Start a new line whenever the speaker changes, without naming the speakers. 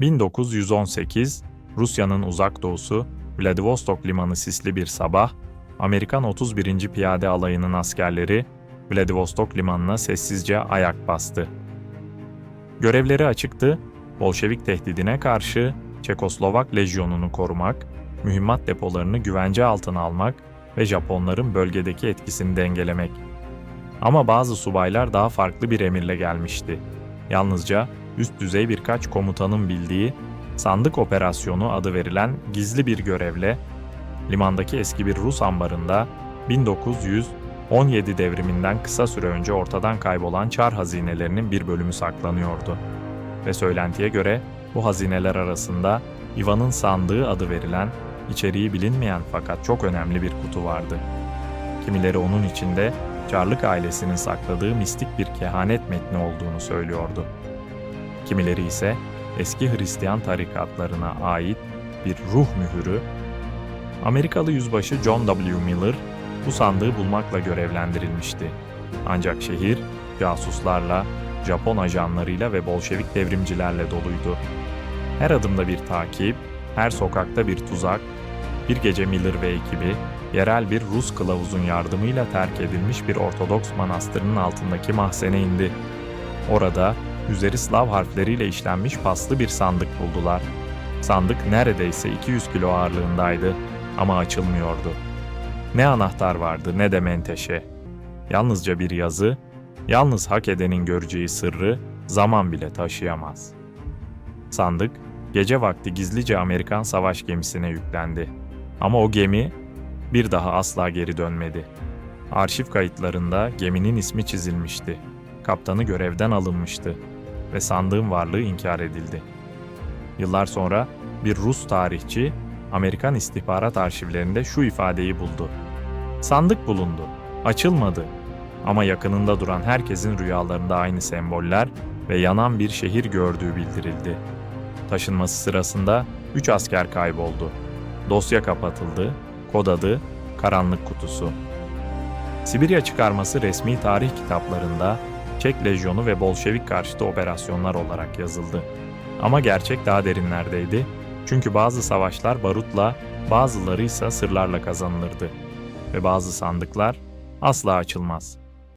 1918, Rusya'nın uzak doğusu, Vladivostok limanı sisli bir sabah, Amerikan 31. Piyade Alayı'nın askerleri Vladivostok limanına sessizce ayak bastı. Görevleri açıktı, Bolşevik tehdidine karşı Çekoslovak lejyonunu korumak, mühimmat depolarını güvence altına almak ve Japonların bölgedeki etkisini dengelemek. Ama bazı subaylar daha farklı bir emirle gelmişti. Yalnızca üst düzey birkaç komutanın bildiği Sandık Operasyonu adı verilen gizli bir görevle limandaki eski bir Rus ambarında 1917 devriminden kısa süre önce ortadan kaybolan çar hazinelerinin bir bölümü saklanıyordu. Ve söylentiye göre bu hazineler arasında Ivan'ın sandığı adı verilen, içeriği bilinmeyen fakat çok önemli bir kutu vardı. Kimileri onun içinde Çarlık ailesinin sakladığı mistik bir kehanet metni olduğunu söylüyordu. Kimileri ise eski Hristiyan tarikatlarına ait bir ruh mühürü, Amerikalı yüzbaşı John W. Miller bu sandığı bulmakla görevlendirilmişti. Ancak şehir casuslarla, Japon ajanlarıyla ve Bolşevik devrimcilerle doluydu. Her adımda bir takip, her sokakta bir tuzak, bir gece Miller ve ekibi yerel bir Rus kılavuzun yardımıyla terk edilmiş bir Ortodoks manastırının altındaki mahzene indi. Orada üzeri Slav harfleriyle işlenmiş paslı bir sandık buldular. Sandık neredeyse 200 kilo ağırlığındaydı ama açılmıyordu. Ne anahtar vardı ne de menteşe. Yalnızca bir yazı, yalnız hak edenin göreceği sırrı zaman bile taşıyamaz. Sandık, gece vakti gizlice Amerikan savaş gemisine yüklendi. Ama o gemi bir daha asla geri dönmedi. Arşiv kayıtlarında geminin ismi çizilmişti. Kaptanı görevden alınmıştı ve sandığın varlığı inkar edildi. Yıllar sonra bir Rus tarihçi Amerikan istihbarat arşivlerinde şu ifadeyi buldu. Sandık bulundu, açılmadı ama yakınında duran herkesin rüyalarında aynı semboller ve yanan bir şehir gördüğü bildirildi. Taşınması sırasında üç asker kayboldu. Dosya kapatıldı, kod adı Karanlık Kutusu. Sibirya çıkarması resmi tarih kitaplarında Çek Lejyonu ve Bolşevik karşıtı operasyonlar olarak yazıldı. Ama gerçek daha derinlerdeydi. Çünkü bazı savaşlar barutla, bazıları ise sırlarla kazanılırdı. Ve bazı sandıklar asla açılmaz.